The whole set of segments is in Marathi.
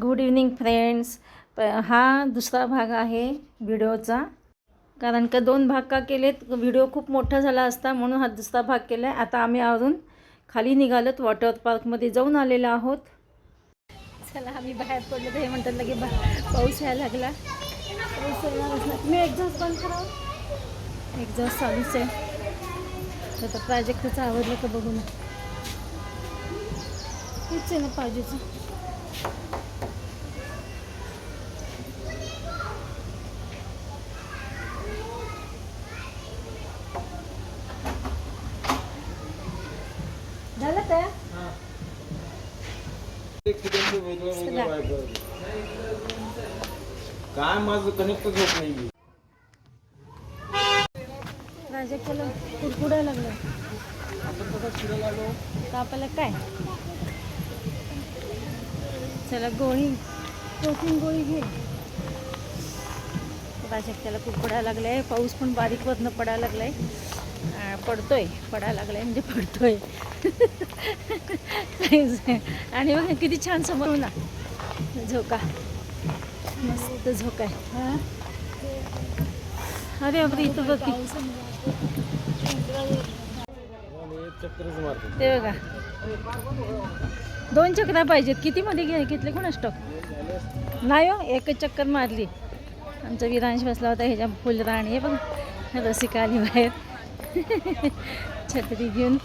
गुड इव्हनिंग फ्रेंड्स प हा दुसरा भाग आहे व्हिडिओचा. कारण का दोन भाग का केलेत? व्हिडिओ खूप मोठा झाला असता म्हणून हा दुसरा भाग केला आहे आता आम्ही आवरून खाली निघालोत वॉटर पार्कमध्ये जाऊन आलेलो आहोत. चला आम्ही बाहेर पडलो तर हे म्हणतात लगे बा पाऊस यायला लागला. पाऊस यायला लागला. मी एक्झॉस्ट बंद करावं एक्झॉस्ट चालूच आहे. तर प्राजेक्टचं आवडलं का बघू ना. हेच आहे ना पाहिजेचं झालं काय काय माझं कनेक्टच होत नाही. प्राजक्ताला लागलं काय? चला गोळी. प्रोटीन गोळी घे. प्राजक्ताला कुडकुडायला लागलाय. पाऊस पण बारीक वरनं पडायला लागलाय. पडतोय पडायला लागलाय म्हणजे पडतोय. आणि बघ किती छान समोर ना झोका. मस्त झोका आहे. हा अरे बापरे इथं बघ ते बघा. दोन चक्रा पाहिजेत. किती मध्ये घे घेतले कोण स्टॉक नाही हो एकच चक्कर मारली. आमचा विरांश बसला होता ह्याच्या फुलराणी. हे बघ रसिका आली बाहेर. छत्री घेऊन.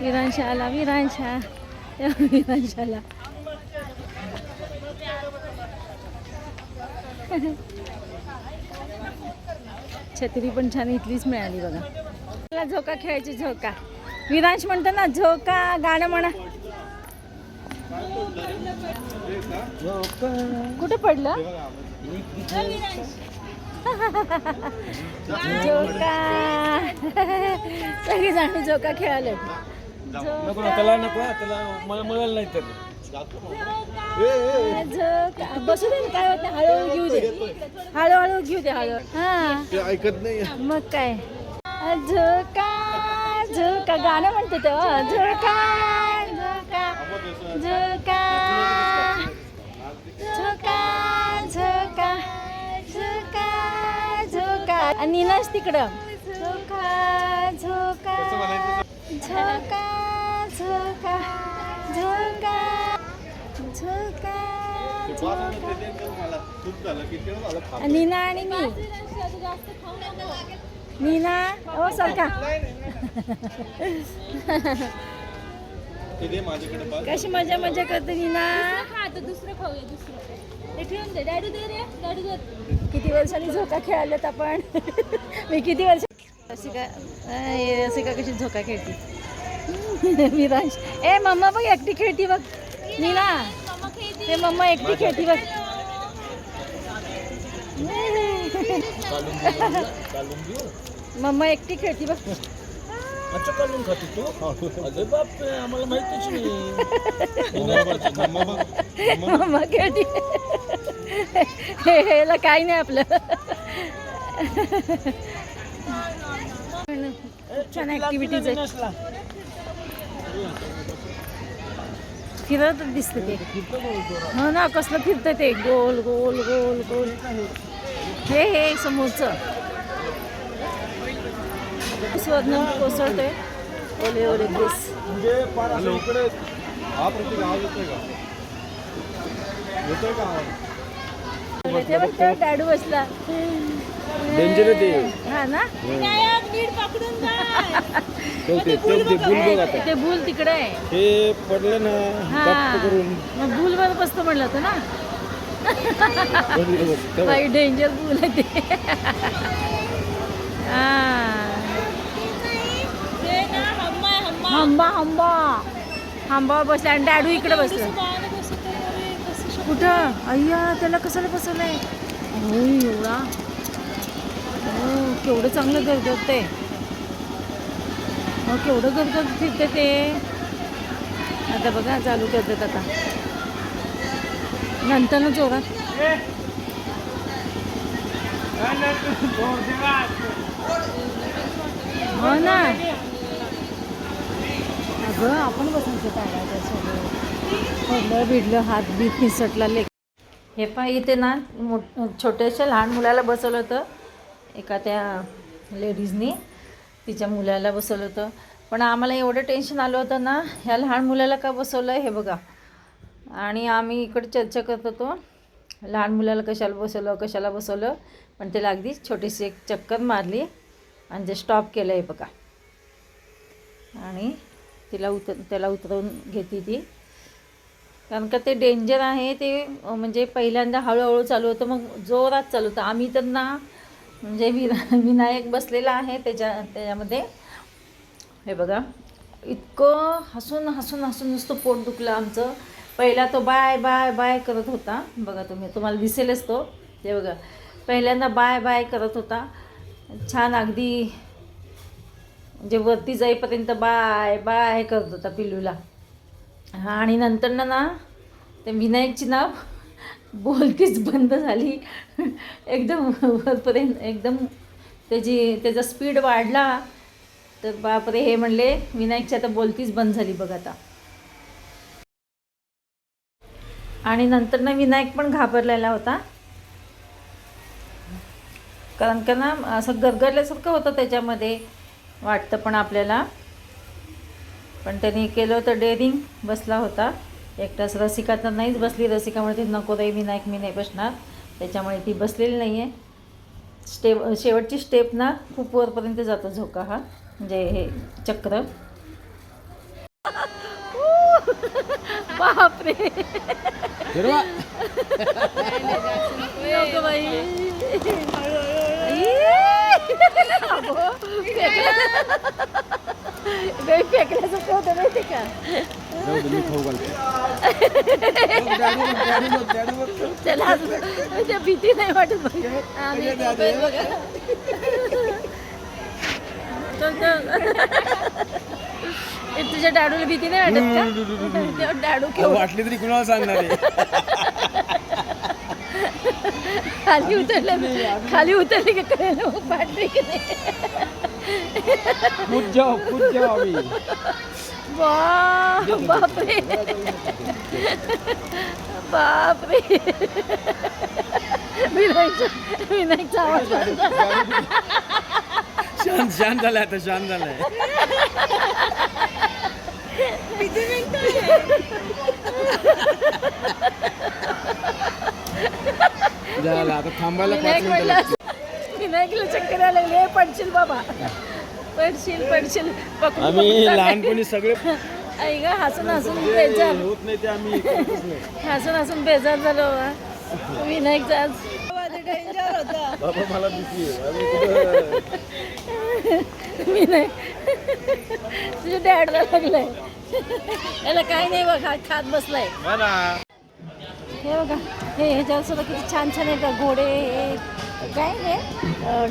विरांश आला विरांश. विरांश आला छत्री पण छान इथलीच मिळाली बघा. मला झोका खेळायची झोका. विरांश म्हणतो ना झोका गाणं म्हणा. कुठं पडलं? झोका सगळी जण झोका खेळाले नको त्याला नको त्याला मला मिळालं नाही तर. झोका बसू दे ना, काय होत नाही हळूहळू घेऊ दे. हळूहळू घेऊ दे हळू. हा. ते ऐकत नाही मग काय? झोका झोका गाणं म्हणते तो झोका झोका झोका आणि नीनाच तिकडं. झोका झोका झोका झोका झोका झोका झोका. नीना आणि मी. नीना ओ सरका माझ्याकडे बघ कशी मजा मजा करते नीना? दुसरं खाऊया दुसरं. ते ठेवून दे. डॅडू दे रे. डॅडू दे. किती वर्षांनी झोका खेळालेत आपण? मी किती वर्ष रसिका रसिका कशी झोका खेळती? विरांश ए मम्मा बघ एकटी खेळती बघ. नीना मम्मा खेळते ते मम्मा एकटी खेळती बघ. मम्मा एकटी खेळती बघ. अच्छा खातो तू? अरे बाप आम्हाला माहितीच नाही. मम्मा खेळती. हेला काही नाही आपलं छान ऍक्टिव्हिटीज आहे फिरत दिसतं ते हो ना कसलं फिरतं ते गोल गोल गोल गोल हे हे समोरचं स्वर्ण कोसळतोय ओले ओले दिस म्हणजे पार असं येतोय का डॅडू बसला. डेंजर आहे ते. हा ना? ते ते ते ते बुल बघ आता. ते भूल तिकडे आहे. ते पडलं ना हा. गप्प करून. मग भूल वर बसतो म्हणलं होतं ना? बंद बघ तेव्हा. बाई डेंजर भूल आहे ते. हा. हंबा हंबा हंबावर बसला आणि डॅडू इकडे बसलं बाळाला बसवतो रे, कसं शक- कुठं? अय्या त्याला कशाला बसवलंय? हो एवढा. हो केवढं चांगलं गरगरत ते. हो केवढं गरगरत फिरते ते. आता बघा चालू करतात आता. नंतर ना जोरात. हो ना. अगं आपण बसायचं टाळायच्या सोबत पडलं भिडलं हात बी फिसटला लेक. हे पण इथे ना मोठ छोट्याशा लहान मुलाला बसवलं होतं. एका त्या लेडीजनी तिच्या मुलाला बसवलं होतं. पण आम्हाला एवढं टेन्शन आलं होतं ना ह्या लहान मुलाला का बसवलं हे बघा. आणि आम्ही इकडे चर्चा करत होतो. लहान मुलाला कशाला बसवलं कशाला बसवलं पण त्याला अगदी छोटीशी एक चक्कर मारली आणि जे स्टॉप केलं आहे बघा. आणि तिला उतर त्याला उतरवून घेते ती. कारण का ते डेंजर आहे ते म्हणजे पहिल्यांदा हळूहळू चालू होतं मग जोरात चालू होतं. आम्ही त्यांना म्हणजे विना विनायक बसलेला आहे त्याच्या त्याच्यामध्ये. हे बघा इतकं हसून हसून हसून नुसतं पोट दुखलं आमचं. पहिला तो बाय बाय बाय करत होता. बघा तुम्ही तुम्हाला दिसेलच तो. हे बघा पहिल्यांदा बाय बाय करत होता. छान अगदी म्हणजे वरती जाईपर्यंत बाय बाय करत होता पिल्लूला. हा आणि नंतर ना ते विनायकची ना बोलतीच बंद झाली. एकदम वरपर्यंत एकदम त्याची त्याचा स्पीड वाढला. तर बापरे हे म्हणले विनायकची आता बोलतीच बंद झाली बघ आता. आणि नंतर ना विनायक पण घाबरलेला होता. कारण का ना असं गरगरल्यासारखं होतं त्याच्यामध्ये वाटतं पण आपल्याला. पण त्यांनी केलं होतं डेअरिंग बसला होता. एकटाच रसिका तर नाहीच बसली. रसिकामुळे ती नको रे विनायक मी नाही बसणार. त्याच्यामुळे ती बसलेली नाही आहे स्टेप शेवटची स्टेप ना खूप वरपर्यंत जातो झोका हा. म्हणजे हे चक्र. बापरे. नको बाई. बाई फेकल्याचं होतं माहिती का त्याला असं- म्हणजे भीती नाही वाटत बघ. आम्ही झोपेत बघा. चल, चल. ए, तुझ्या डाडूला भीती नाही वाटत का तेव्हा डाडू केवढं वाटली तरी कुणाला सांगणार आहे खाली उतरलं खाली उतरले की कळलं मग पाडले की नाही कूद जाओ कूद जाओ अभी वा बापरे बापरे विनायकचा विनायकचा आवाज. शांत शांत झालाय आता शांत झालाय झालं आता थांबायला पाच मिनिटं चक्कर "ए, पडशील बाबा. पडशील पडशील. पकडून आम्ही पकडून लहानपणी सगळे आई ग हसून हसून बेजार. होत नाही ते आम्ही करतच नाही. हसून हसून बेजार झालो बाबा. विनायकचा आज. बाबा मला भीती आहे. आम्ही कुठं विनायक तुझ्या डॅडला लागलंय. याला काही नाही बघ हा खात बसलाय. बघा. हे बघा हे ह्याच्यावर सुद्धा किती छान छान आहे का घोडे हे. काय हे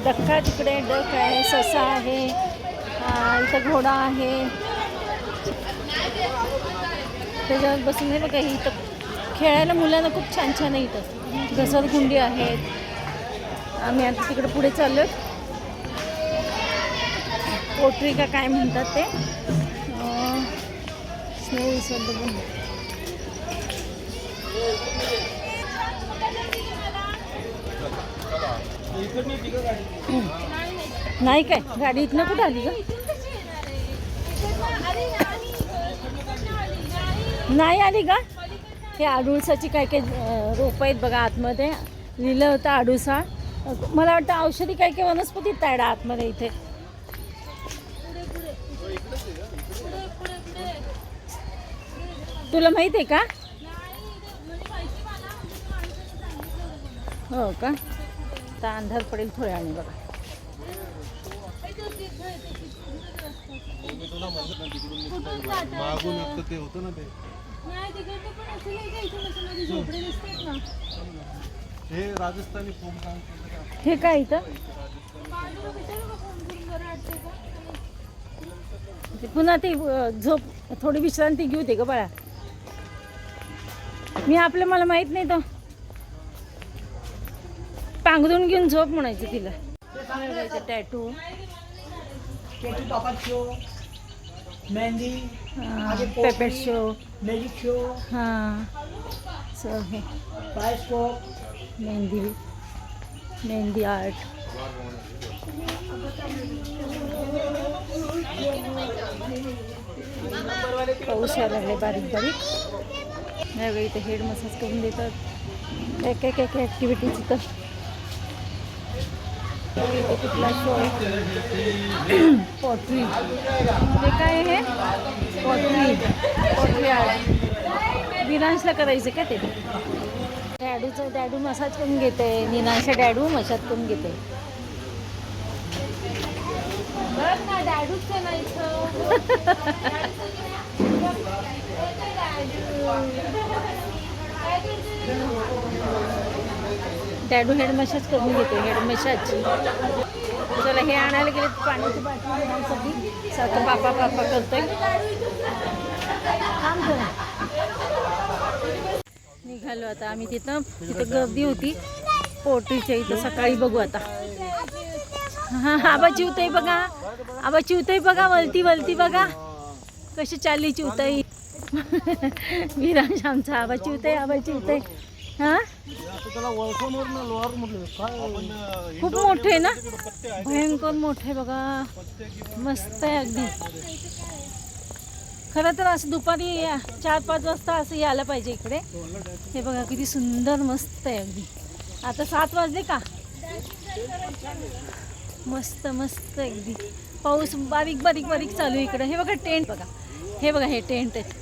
डक्का तिकडे डक आहे ससा आहे इथं घोडा आहे. त्याच्यावर बसून हे बघा ही इथं खेळायला मुलांना खूप छान छान आहे इथं. घसरगुंडी आहेत. आम्ही आता तिकडे पुढे चाललो पोट्री का काय म्हणतात ते? स्नेह विसरलं पण. नाही काय? गाडी इथनं कुठं आली ग? नाही आली का हे आडुळसाची काय काय रोप रोपं आहेत बघा आतमध्ये. लिहिलं होतं आडुळसा. मला वाटतं औषधी काय काय वनस्पती तायडा आतमध्ये इथे. तुला माहीत आहे का? हो का? आता अंधार पडेल थोड्या वेळाने बघा ते ते. हे हे काय इथं? ते पुन्हा ते झोप थोडी विश्रांती घेऊ दे ग बाळा. मी आपलं मला माहीत नाही तो. पांघरून घेऊन झोप म्हणायचं तिला. Tattoo mehndi puppet show magic show हां हे. मेहंदी मेहंदी आर्ट पाऊस यायला लागले बारीक बारीक. यावेळी इथे हेड मसाज करून देतात. एक एक एक ॲक्टिव्हिटीज इथं इथे कुठला शो पॉटरी. हे काय आहे? पॉटरी. पॉटरी आर्ट विरांशला करायचं का ते? डॅडूचं डॅडू मसाज करून घेते. निनांशा डॅडू मसाज करून घेते. डॅडूच टॅडू हेड मशाज करून घेते हेड मशाज चला हे आणायला गेले पाण्याची बाटली घेण्यासाठी सारखं पापा पापा करतोय. निघालो आता आम्ही तिथं. तिथं गर्दी होती. पोटीच्या इथं सकाळी बघू आता. हां आबा चिवतय बघा. आबा चिवतय बघा वलती वलती बघा. कशी चालली चिवताई? विराम आमचा आबा चिवतय आबा चिवतय. हा? त्याला वळखूनवर ना लोहार म्हटलं काय? खूप मोठे आहे ना? भयंकर मोठे आहे बघा. मस्त आहे अगदी. खरं तर असं दुपारी या- चार पाच वाजता असं यायला पाहिजे इकडे. हे बघा किती सुंदर मस्त आहे अगदी. आता सात वाजले का? मस्त मस्त अगदी. पाऊस बारीक बारीक बारीक चालू आहे इकडे. हे बघा टेंट बघा. हे बघा हे टेंट आहेत.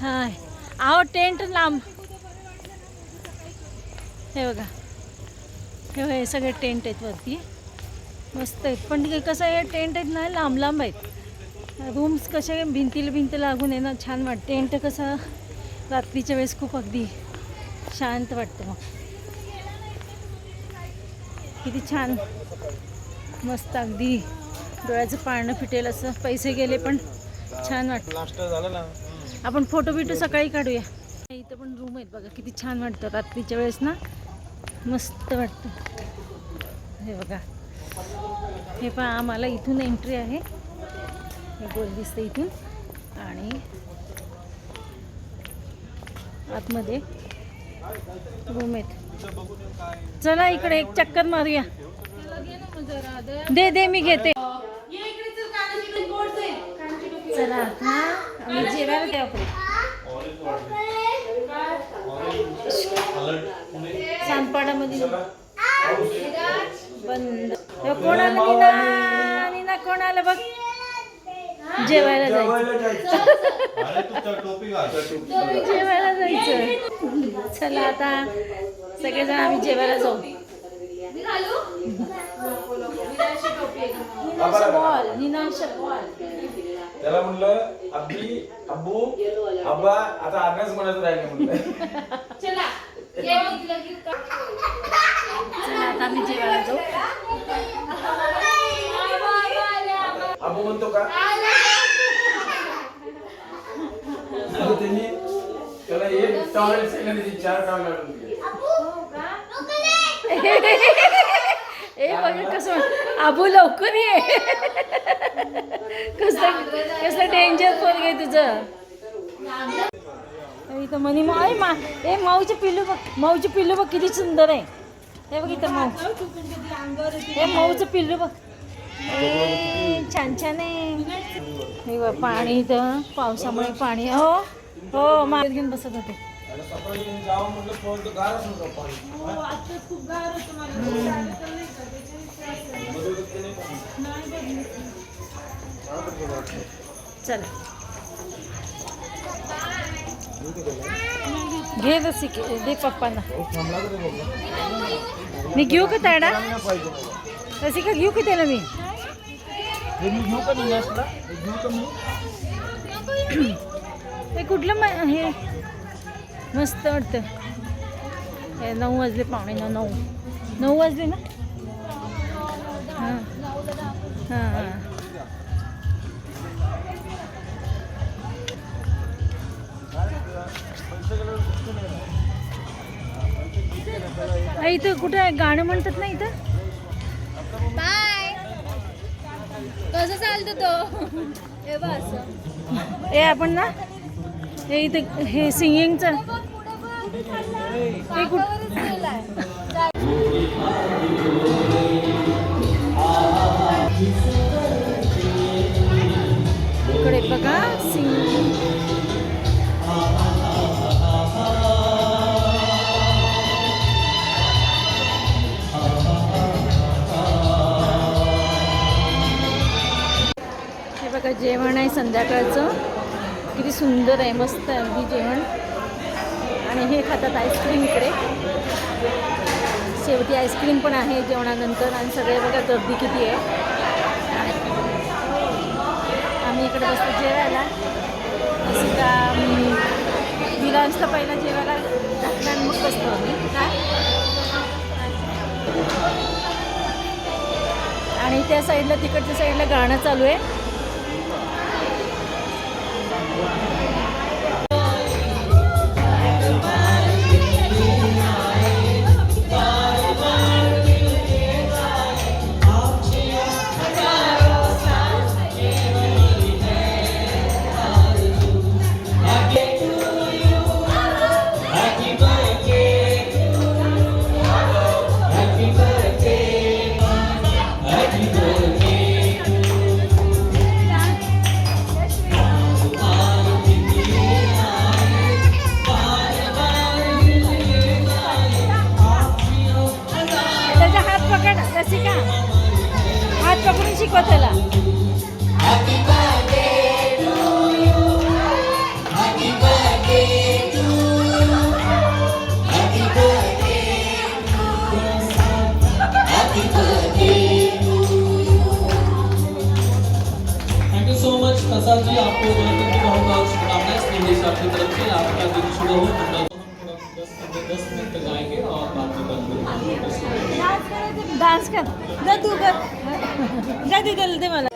हाय. आहो टेंट लांब. हे बघा. हे बघा हे सगळे टेंट आहेत वरती. मस्त आहेत. पण कसं आहे टेंट आहेत ना लांब लांब आहेत. रूम्स कसे भिंतीला भिंत लागून आहे ना छान वाटते. टेंट कसं रात्रीच्या वेळेस खूप अगदी शांत वाटतं मग. किती छान. मस्त अगदी डोळ्याचं पारणं फिटेल असं. पैसे गेले पण छान वाटतं. आपण फोटो बिटो सकाळी काढूया. इथं पण रूम आहेत बघा किती छान वाटतं रात्रीच्या वेळेस ना. मस्त वाटतं. हे बघा. हे पहा आम्हाला इथून एंट्री आहे. हे गोल दिसतं इथून. आणि आतमध्ये रूम आहेत. चला इकडे एक चक्कर मारूया. दे दे मी घेते. चला हा आम्ही जेवायला द्या सांदपाडामध्ये बंद. कोण आलं नीना नीना कोण आलं बघ. जेवायला जायचं. जेवायला जायचं. चला आता सगळेजण आम्ही जेवायला जाऊ. बॉल नीनांशा बॉल. त्याला म्हणलं अब्बी अब्बू अब्बा आता अभ्यास म्हणायचं राहिलं म्हणलं. चला आता आम्ही जेवायला जाऊ म्हणतो का त्यांनी त्याला एक टॉवेल सांगितलं चार टॉवेल काढून दिले ए बघा कसं आबू लवकर ये. कसं कसं डेंजर पोरग आहे तुझं? इथं मनी मा ए मा ए माऊचे पिल्लू बघ माऊचे पिल्लू बघ किती सुंदर आहे. हे बघ इथं माऊ. हे माऊचं पिल्लू बघ. ए छान छान आहे. हे बघ पाणी इथं पावसामुळे पाणी. हो हो मागत घेऊन बसत होते. चला सकाळी जावं म्हटलं फोन तर गारच नव्हतं पाणी बदलत की नाही पाणी? चल घे रसी दे पप्पांना. मी घेऊ का ताडा तशी का घेऊ का त्याला मी? ते कुठलं हे? मस्त वाटतं. हे नऊ वाजले पाहुणे नऊ नऊ. नऊ वाजले ना? हां हां. हां इथं कुठं? गाणं म्हणतात ना इथं? बाय. कसं चालतो तो? हे असं. ए आपण ना हे इथे हे सिंगिंगचं. हे कुठं संध्याकाळचं. किती सुंदर आहे मस्त आहे अगदी जेवण. आणि हे खातात आईस्क्रीम इकडे. शेवटी आईस्क्रीम पण आहे जेवणानंतर. आणि सगळे बघा गर्दी किती आहे. आम्ही इकडे बसतो जेवायला. असं का विलासला पहिला जेवायला घातलं आणि मग बसतो आम्ही. काय? आणि त्या साईडला तिकडच्या साईडला गाणं चालू आहे. प्रसाद जी आपको गणतंत्र बहुत बहुत शुभकामनाएं स्नेहिश आपकी तरफ से। आपका दिन शुभ हो। तो हम थोड़ा दस पंद्रह दस मिनट तक गाएंगे और बाद में बंद करेंगे। डान्स कर जा तू कर जा तू कर ते मला